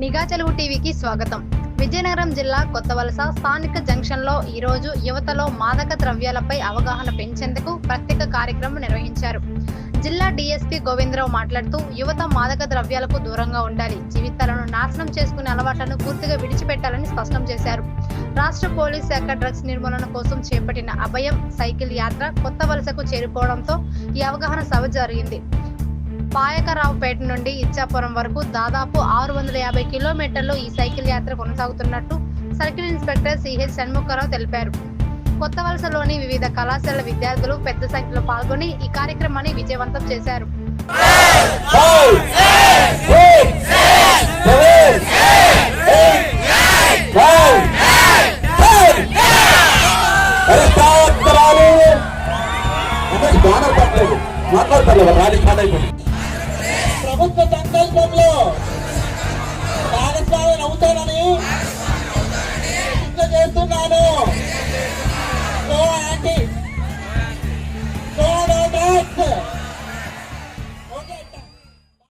నిఘా తెలుగు టీవీకి స్వాగతం. విజయనగరం జిల్లా కొత్తవలస స్థానిక జంక్షన్లో ఈరోజు యువతలో మాదక ద్రవ్యాలపై అవగాహన పెంచేందుకు ప్రత్యేక కార్యక్రమం నిర్వహించారు. జిల్లా డీఎస్పీ గోవిందరావు మాట్లాడుతూ యువత మాదక ద్రవ్యాలకు దూరంగా ఉండాలి. జీవితాలను నాశనం చేసుకునే అలవాట్లను పూర్తిగా విడిచిపెట్టాలని స్పష్టం చేశారు. రాష్ట్ర పోలీస్ శాఖ డ్రగ్స్ నిర్మూలన కోసం చేపట్టిన అభయం సైకిల్ యాత్ర కొత్త వలసకు చేరుకోవడంతో ఈ అవగాహన సభ జరిగింది. పాయకరావుపేట నుండి ఇచ్చాపురం వరకు దాదాపు ఆరు వందల యాభై కిలోమీటర్లు ఈ సైకిల్ యాత్ర కొనసాగుతున్నట్టు సర్కిల్ ఇన్స్పెక్టర్ సిహెచ్ షణ్ముఖరావు తెలిపారు. కొత్త వలసలోని వివిధ కళాశాల విద్యార్థులు పెద్ద సంఖ్యలో పాల్గొని ఈ కార్యక్రమాన్ని విజయవంతం చేశారు. మాట్లాడతారు ర్యాలీ Ito na,